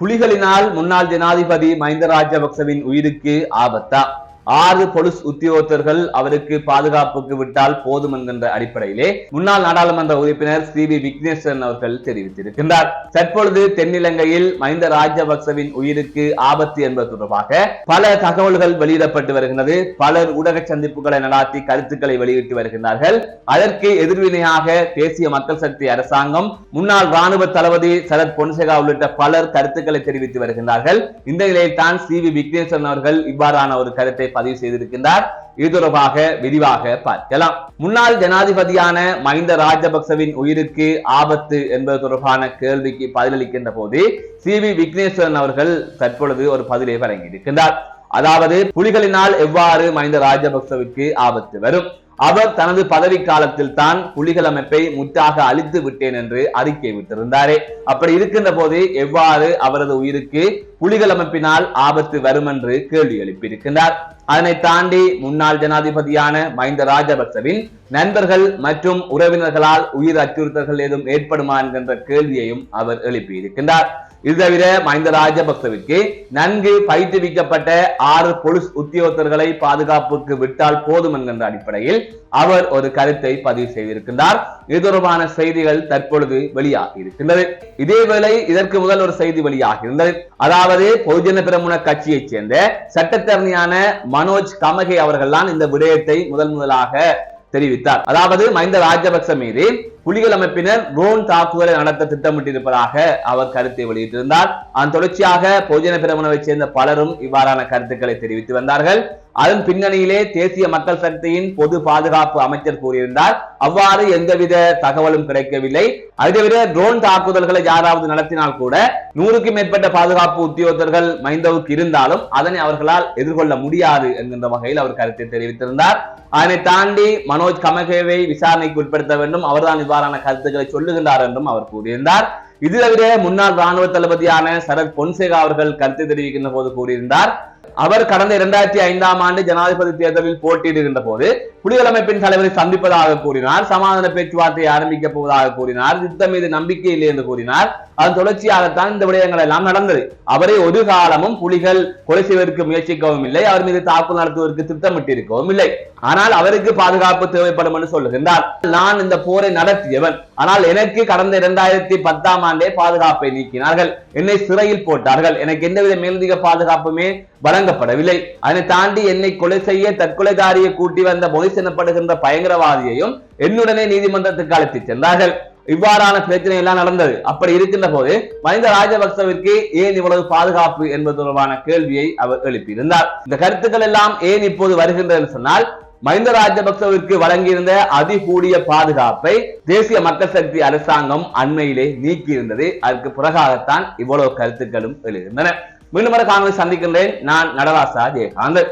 புலிகளினால் முன்னாள் ஜனாதிபதி மஹிந்த ராஜபக்சவின் உயிருக்கு ஆபத்தா? ஆறு பொலிஸ் உத்தியோகத்தர்கள் அவருக்கு பாதுகாப்புக்கு விட்டால் போதும் என்கின்ற அடிப்படையிலே முன்னாள் நாடாளுமன்ற உறுப்பினர் சி வி விக்னேஸ்வரன் அவர்கள் தெரிவித்திருக்கின்றார். தற்பொழுது தென்னிலங்கையில் மஹிந்த ராஜபக்சவின் உயிருக்கு ஆபத்து என்பது தொடர்பாக பல தகவல்கள் வெளியிடப்பட்டு வருகின்றது. பலர் ஊடக சந்திப்புகளை நடாத்தி கருத்துக்களை வெளியிட்டு வருகின்றார்கள். அதற்கு எதிர்வினையாக தேசிய மக்கள் சக்தி அரசாங்கம் முன்னாள் ராணுவ தளபதி சரத் பொன்சேகா உள்ளிட்ட பலர் கருத்துக்களை தெரிவித்து வருகின்றார்கள். இந்த நிலையில் தான் சி வி விக்னேஸ்வரன் அவர்கள் இவ்வாறான ஒரு கருத்தை பதிவு செய்திருக்கின்றார். இது தொடர்பாக விரிவாக பார்க்கலாம். முன்னாள் ஜனாதிபதியான மஹிந்த ராஜபக்சவின் உயிருக்கு ஆபத்து என்பது தொடர்பான கேள்விக்கு பதிலளிக்கின்ற போது சி. வி. விக்னேஸ்வரன் அவர்கள் தற்பொழுது ஒரு பதிலை வழங்கியிருக்கின்றார். அதாவது புலிகளினால் எவ்வாறு மஹிந்த ராஜபக்சவிற்கு ஆபத்து வரும்? அவர் தனது பதவி காலத்தில் தான் புலிகள் அமைப்பை முற்றாக அழித்து விட்டேன் என்று அறிக்கை விட்டிருந்தாரே. அப்படி இருக்கின்ற போது எவ்வாறு அவரது உயிருக்கு புலிகள் அமைப்பினால் ஆபத்து வரும் என்று கேள்வி எழுப்பியிருக்கின்றார். அதனை தாண்டி முன்னாள் ஜனாதிபதியான மஹிந்த ராஜபக்சவின் நண்பர்கள் மற்றும் உறவினர்களால் உயிர் அச்சுறுத்தல்கள் ஏதும் ஏற்படுமா என்கின்ற கேள்வியையும் அவர் எழுப்பியிருக்கின்றார். இது தவிர மஹிந்த ராஜபக்சவிற்கு நன்கு பயிற்றுவிக்கப்பட்ட ஆறு போலீஸ் உத்தியோகத்தர்களை பாதுகாப்புக்கு விட்டால் போதும் என்கின்ற அடிப்படையில் அவர் ஒரு கருத்தை பதிவு செய்திருக்கின்றார். இது தொடர்பான செய்திகள் தற்பொழுது வெளியாகி இருக்கின்றது. இதேவேளை இதற்கு முதல் ஒரு செய்தி வெளியாகி இருந்தது. அதாவது பொதுஜன பிரமுன கட்சியைச் சேர்ந்த சட்டத்தரணியான மனோஜ் கமகே அவர்கள் தான் இந்த விடயத்தை முதல் முதலாக தெரிவித்தார். அதாவது மஹிந்த ராஜபக்ச மீது புலிகள் அமைப்பினர் ட்ரோன் தாக்குதலை நடத்த திட்டமிட்டிருப்பதாக அவர் கருத்தை வெளியிட்டிருந்தார். அதன் தொடர்ச்சியாக பொதுஜன பிரமுனவை சேர்ந்த பலரும் இவ்வாறான கருத்துக்களை தெரிவித்து வந்தார்கள். அதன் பின்னணியிலே தேசிய மக்கள் சக்தியின் பொது பாதுகாப்பு அமைச்சர் கூறியிருந்தார். அவ்வாறு எந்தவித தகவலும் கிடைக்கவில்லை. அதை தவிர ட்ரோன் தாக்குதல்களை யாராவது நடத்தினால் கூட நூறுக்கும் மேற்பட்ட பாதுகாப்பு உத்தியோகத்தர்கள் மைந்தவுக்கு இருந்தாலும் அதனை அவர்களால் எதிர்கொள்ள முடியாது என்கின்ற வகையில் அவர் கருத்தை தெரிவித்திருந்தார். அதனை தாண்டி மனோஜ் கமகேவை விசாரணைக்கு உட்படுத்த வேண்டும். அவர்தான் இவ்வாறான கருத்துக்களை சொல்லுகின்றார் என்றும் அவர் கூறியிருந்தார். இது தவிர முன்னாள் ராணுவ தளபதியான சரத் பொன்சேகா அவர்கள் கருத்து தெரிவிக்கின்ற போது கூறியிருந்தார். அவர் கடந்த இரண்டாயிரத்தி ஐந்தாம் ஆண்டு ஜனாதிபதி தேர்தலில் போட்டியிடுகின்ற போது புலிகள் அமைப்பின் தலைவரை சந்திப்பதாக கூறினார் சமாதான பேச்சுவார்த்தையை ஆரம்பிக்க போவதாக கூறினார் யுத்தம் மீது நம்பிக்கை இல்லை என்று கூறினார். அதன் தொடர்ச்சியாகத்தான் இந்த விடயங்கள் எல்லாம் நடந்தது. அவரை ஒரு காலமும் புலிகள் கொலை செய்வதற்கு முயற்சிக்கவும் இல்லை அவர் மீது தாக்குதல் நடத்துவதற்கு திட்டமிட்டிருக்கவும் இல்லை. ஆனால் அவருக்கு பாதுகாப்பு தேவைப்படும் என்று சொல்லுகின்றார். நான் இந்த போரை நடத்தியவன். ஆனால் எனக்கு கடந்த இரண்டாயிரத்தி பத்தாம் ஆண்டே பாதுகாப்பை நீக்கினார்கள். என்னை சிறையில் போட்டார்கள். எனக்கு எந்தவித மேலதிக பாதுகாப்புமே வழங்கப்படவில்லை. அதனை தாண்டி என்னை கொலை செய்ய தற்கொலைதாரியை கூட்டி வந்த மொய்ஸ் எனப்படுகின்ற பயங்கரவாதியையும் என்னுடனே நீதிமன்றத்துக்கு அழைத்துச் சென்றார்கள். இவ்வாறான பிரச்சனை எல்லாம் நடந்தது. அப்படி இருக்கின்ற போது மஹிந்த ராஜபக்சவிற்கு ஏன் இவ்வளவு பாதுகாப்பு என்பது தொடர்பான கேள்வியை அவர் எழுப்பியிருந்தார். இந்த கருத்துக்கள் எல்லாம் ஏன் இப்போது வருகின்றது சொன்னால் மஹிந்த ராஜபக்சவிற்கு வழங்கியிருந்த அதிகூடிய பாதுகாப்பை தேசிய மக்கள் சக்தி அரசாங்கம் அண்மையிலே நீக்கியிருந்தது. அதற்கு பிறகாகத்தான் இவ்வளவு கருத்துக்களும் எழுகின்றன. மீண்டும் ஒரு காணொலி சந்திக்கின்றேன். நான் நடராசா ஜெயகாந்தன்.